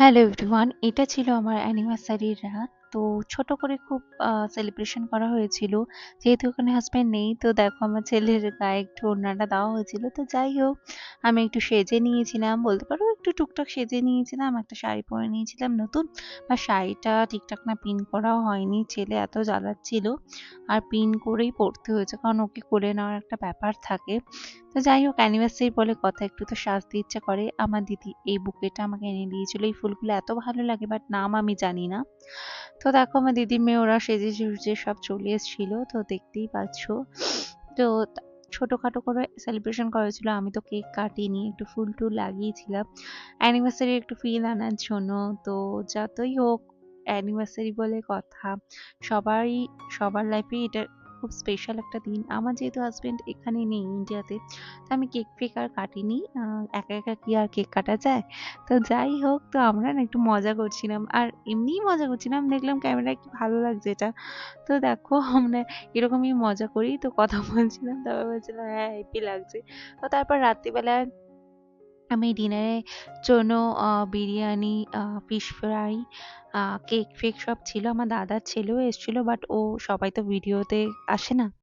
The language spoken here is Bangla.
হ্যালো এভরিওয়ান এটা ছিল আমার অ্যানিভার্সারির রাত। তো ছোট করে খুব সেলিব্রেশন করা হয়েছিল। যেহেতু ওখানে হাজব্যান্ড নেই, তো দেখো আমার ছেলের গায়ে একটু ওড়নাটা দেওয়া হয়েছিল। তো যাই হোক, আমি একটু সেজে নিয়েছিলাম, বলতে পারো একটু টুকটাক সেজে নিয়েছিলাম, একটা শাড়ি পরে নিয়েছিলাম নতুন। আর শাড়িটা ঠিকঠাক না পিন করাও হয়নি, ছেলে এত জ্বালাচ্ছিল। আর পিন করেই পরতে হয়েছে, কারণ ওকে করে নেওয়ার একটা ব্যাপার থাকে। তো যাই হোক অ্যানিভার্সারি বলে কথা, একটু তো সাজতে ইচ্ছা করে। আমার দিদি এই বুকেটা আমাকে এনে দিয়েছিল, এই ফুলগুলো এত ভালো লাগে বাট নাম আমি জানি না। তো দেখো আমার দিদি মেয়ে ওরা সেজে সুজে সব চলে এসেছিল, তো দেখতেই পাচ্ছ। তো ছোটোখাটো করে সেলিব্রেশন করা হয়েছিল, আমি তো কেক কাটিনি, একটু ফুল টুল লাগিয়েছিলাম। অ্যানিভার্সারি একটু ফিল আনার জন্য, তো যতই হোক অ্যানিভার্সারি বলে কথা সবারই সবার লাইফে এটা খুব স্পেশাল একটা দিন। আমার যেহেতু হাজবেন্ড এখানে নেই ইন্ডিয়াতে তো আমি কেক ফেক আর কাটিনি। একা একা কি আর কেক কাটা যায়? তো যাই হোক, তো আমরা না একটু মজা করছিলাম। আর এমনিই মজা করছিলাম। দেখলাম ক্যামেরায় কি ভালো লাগছে এটা। তো দেখো, আমরা এরকমই মজা করি। তো কথা বলছিলাম, তারপর বলছিলাম হ্যাঁ হ্যাপি লাগছে। তো তারপর রাত্রিবেলায় আমি ডিনারের জন্য বিরিয়ানি ফিশ ফ্রাই কেক ফেক সব ছিল। আমার দাদার ছেলেও এসেছিল বাট ও সবাই তো ভিডিওতে আসে না।